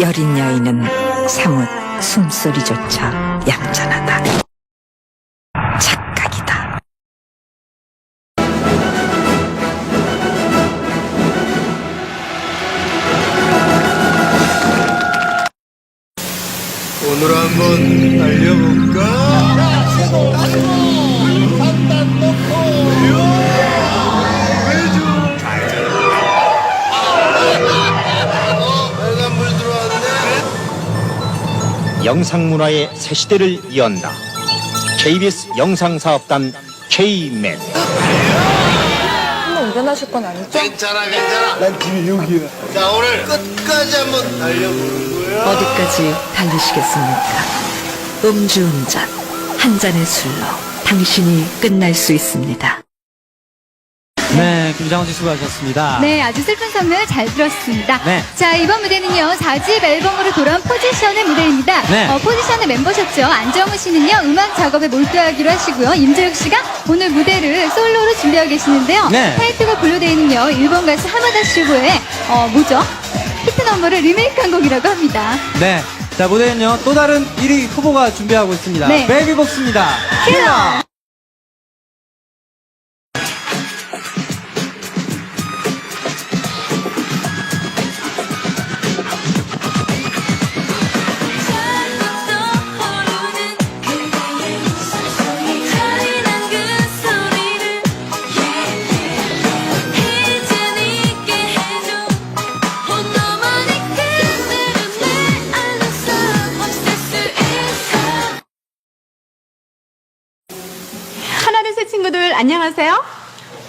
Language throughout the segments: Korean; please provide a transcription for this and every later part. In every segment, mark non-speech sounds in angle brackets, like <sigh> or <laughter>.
여린 여인은 사뭇 숨소리조차 얌전하다. 착각이다. 오늘 한번 달려볼까? 영상문화의 새 시대를 이언다. KBS 영상사업단 K맨. 한번 운전하실 건 아니죠? 괜찮아, 괜찮아. 난 집이 여기야. 자, 오늘 끝까지 한번 달려보는 거야. 어디까지 달리시겠습니까? 음주운전, 한 잔의 술로 당신이 끝날 수 있습니다. 네, 김장훈 씨 수고하셨습니다. 네, 아주 슬픈 선물 잘 들었습니다. 네. 자, 이번 무대는요, 4집 앨범으로 돌아온 포지션의 무대입니다. 네. 어, 포지션의 멤버셨죠. 안정우 씨는요, 음악 작업에 몰두하기로 하시고요. 임재욱 씨가 오늘 무대를 솔로로 준비하고 계시는데요. 네. 타이틀곡 블루데이는요, 일본 가수 하마다 슈고의, 어, 뭐죠? 히트 넘버를 리메이크한 곡이라고 합니다. 네. 자, 무대는요, 또 다른 1위 후보가 준비하고 있습니다. 네. 베이비복스입니다. 킬러! 친구들 안녕하세요.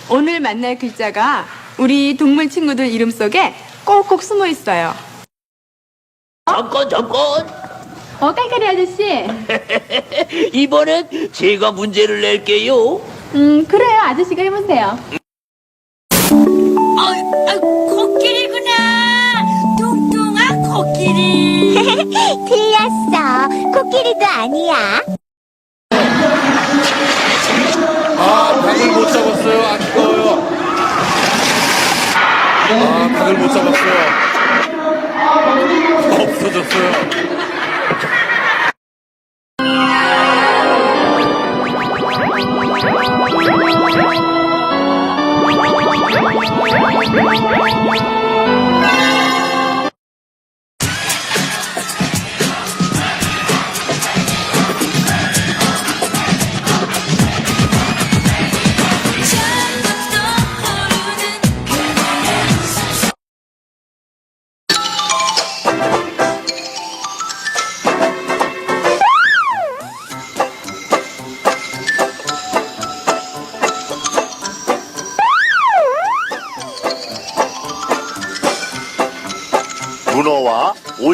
오늘 만날 글자가 우리 동물 친구들 이름 속에 꼭꼭 숨어 있어요. 잠깐 잠깐 어 깔깔이 아저씨. <laughs> 이번엔 제가 문제를 낼게요 음 그래요 아저씨가 해보세요. 아, 아, 코끼리구나 뚱뚱한 코끼리 <laughs> 틀렸어. 코끼리도 아니야. 아, 각을 못 잡았어요. 없어졌어요.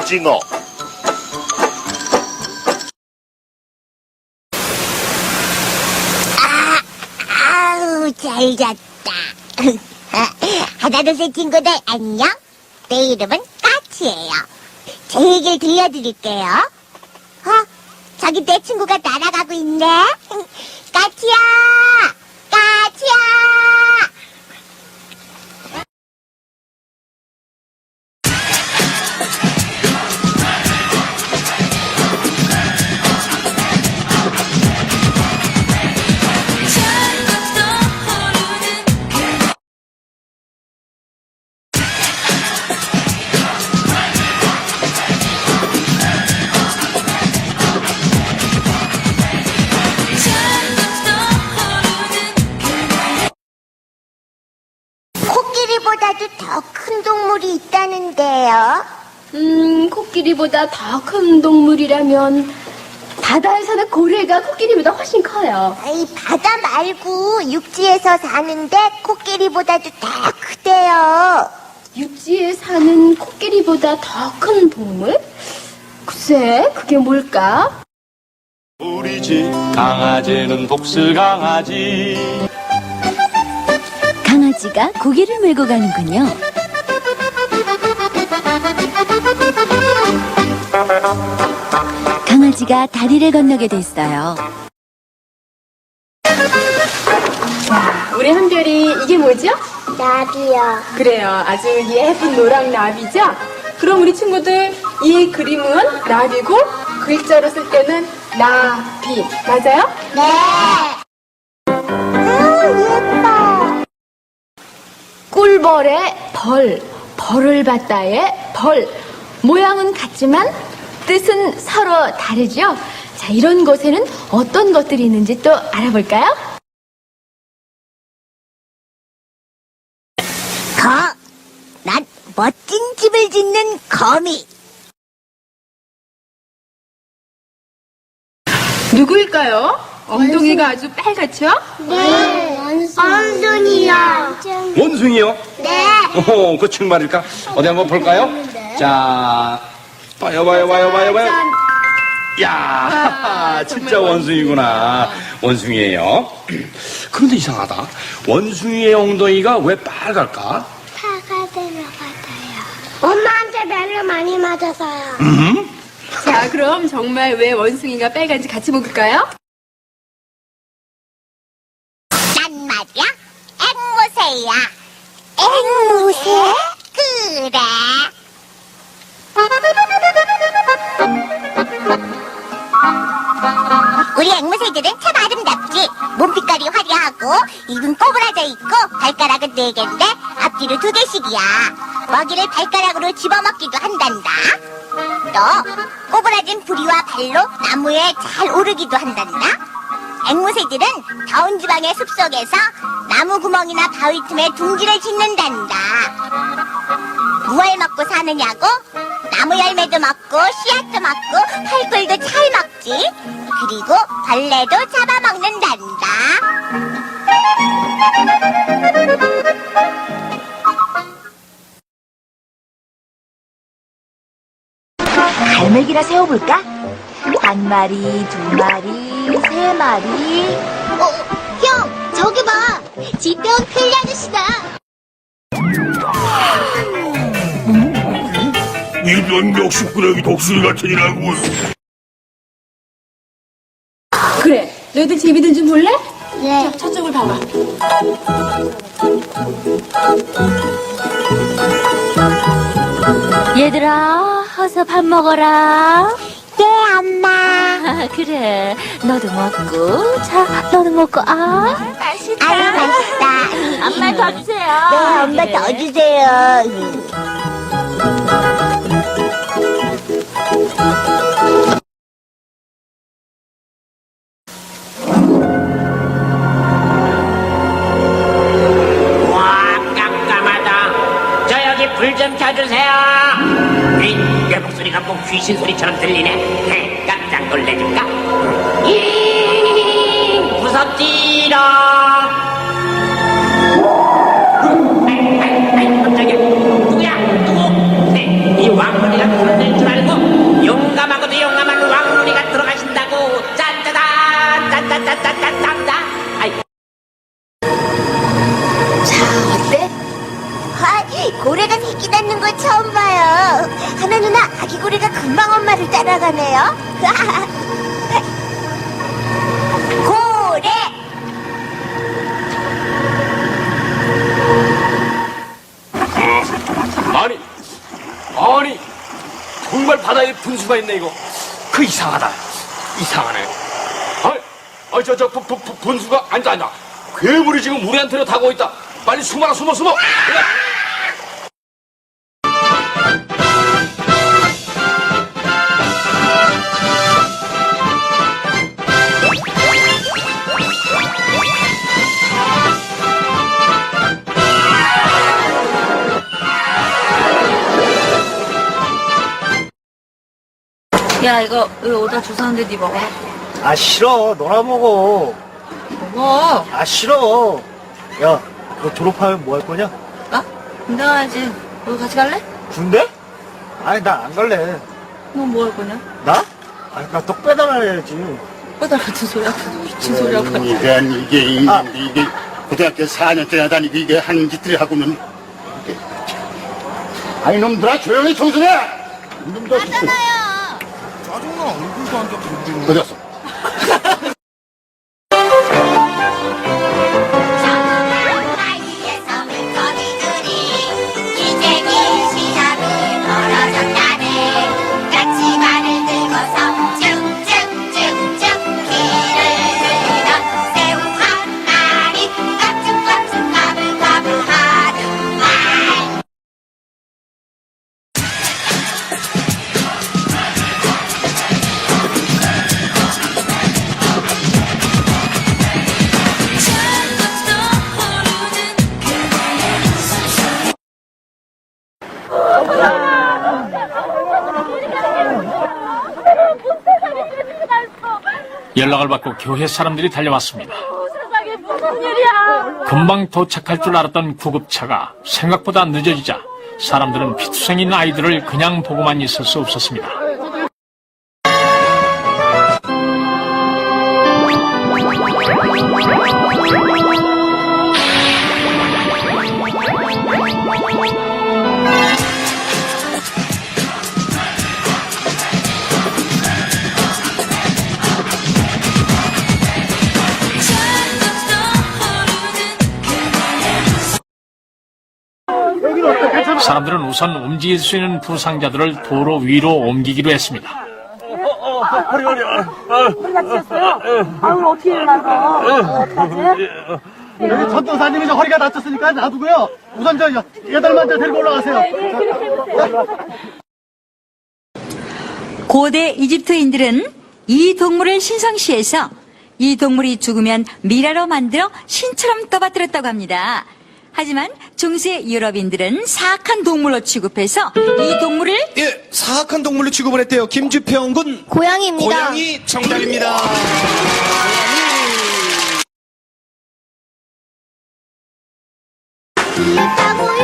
오징어. 아우, 잘 잤다. <laughs> 하나, 둘, 셋 친구들, 안녕? 내 이름은 까치예요. 제 얘기를 들려드릴게요. 어? 저기 내 친구가 날아가고 있네? <laughs> 까치야! 까치야! 코끼리보다도 더 큰 동물이 있다는데요. 음 코끼리보다 더 큰 동물이라면 바다에 사는 고래가 코끼리보다 훨씬 커요. 이 바다 말고 육지에서 사는데 코끼리보다도 더 크대요. 육지에 사는 코끼리보다 더 큰 동물? 글쎄 그게 뭘까? 우리 집 강아지는 복스 강아지. 강아지가 고개를 메고 가는군요. 강아지가 다리를 건너게 됐어요. 우리 한별이 이게 뭐죠? 나비요. 그래요. 아주 예쁜 노랑 나비죠? 그럼 우리 친구들 이 그림은 나비고 글자로 쓸 때는 나비 맞아요? 네. 꿀벌의 벌, 벌을 받다의 벌. 모양은 같지만 뜻은 서로 다르죠? 자, 이런 곳에는 어떤 것들이 있는지 또 알아볼까요? 거. 난 멋진 집을 짓는 거미. 누구일까요? 엉덩이가 아주 빨갛죠? 네. 원숭이야. 원숭이요? 네. 오, 그 정말일까? 어디 한번 볼까요? 자, 봐요, 봐요, 봐요, 봐요, 봐요. 야, 진짜 원숭이구나. 원숭이에요. <clears throat> 그런데 이상하다. 원숭이의 엉덩이가 왜 빨갈까? 파가 들어가다요. 엄마한테 매를 많이 맞아서요. 자, 그럼 정말 왜 원숭이가 빨간지 같이 볼까요? 난 말이야, 앵무새야. 앵무새? 그래. 우리 앵무새들은 참 아름답지. 몸빛깔이 화려하고 입은 꼬부라져 있고 발가락은 네 개인데 앞뒤로 두 개씩이야. 먹이를 발가락으로 집어먹기도 한단다. 또 꼬부라진 부리와 발로 나무에 잘 오르기도 한단다. 앵무새들은 더운 지방의 숲속에서 나무 구멍이나 바위 틈에 둥지를 짓는단다. 무얼 먹고 사느냐고? 나무 열매도 먹고 씨앗도 먹고 팔꿀도 잘 먹지. 그리고 벌레도 잡아먹는단다. 갈매기라 세워볼까? 한 마리, 두 마리, 세 마리. 필리 아저씨다. 이런 역시꾸러기 독수리 같은 이라고. 그래. 너희들 재미든 좀 볼래? 네. 자, 저쪽을 봐봐. 얘들아, 어서 밥 먹어라. 네, 엄마. 아, 그래. 너도 먹고. 자, 너도 먹고. 아, 맛있다. 아유, 맛있다. 엄마 더 주세요. 네, 엄마 그래. 더 주세요. 와, 깜깜하다. 저 여기 불 좀 켜주세요. 귀신 소리처럼 들리네. 헤, 깜짝 놀래줄까? 이 무섭지 아, 새끼 낳는 거 처음 봐요. 하나 누나, 아기 고래가 금방 엄마를 따라가네요. <laughs> 고래! 아니, 아니, 정말 바다에 분수가 있네, 이거. 그 이상하다. 이상하네. 아니, 아니, 저, 저, 분, 분, 분- 분수가, 앉아, 앉아. 괴물이 지금 우리한테로 다가오고 있다. 빨리 숨어라, 숨어, 숨어! 그래. 야 이거 여기 오다 주사는데 네 먹어라. 아 싫어 너나 먹어 먹어. 아 싫어 야 너 졸업하면 뭐 할 거냐 나? 군대 가야지. 너도 같이 갈래? 군대? 아니 나 안 갈래 넌 뭐 할 거냐? 나? 아니 나 떡 배달해야지 빼달 같은 소리 하고 미친 소리 하고. 이게 이게 이- 아. 이게 고등학교 4년째 다니고 이게 하는 짓들이 하고는 아이 놈들아 조용히 청소해 이놈들 하잖아요 짜 증나 얼굴도 안 잡고. 어디 갔어 연락을 받고 교회 사람들이 달려왔습니다. 금방 도착할 줄 알았던 구급차가 생각보다 늦어지자 사람들은 피투성인 아이들을 그냥 보고만 있을 수 없었습니다. 사람들은 우선 움직일 수 있는 부상자들을 도로 위로 옮기기로 했습니다. 여기 전도사님이 저 허리가 다쳤으니까 놔두고요. 우선 저 여덟만 대 데리고 올라가세요. 고대 이집트인들은 이 동물을 신성시해서 이 동물이 죽으면 미라로 만들어 신처럼 떠받들었다고 합니다. 하지만 중세 유럽인들은 사악한 동물로 취급해서 이 동물을 예, 사악한 동물로 취급을 했대요. 김주평 군 고양이입니다. 고양이 정답입니다. 고요가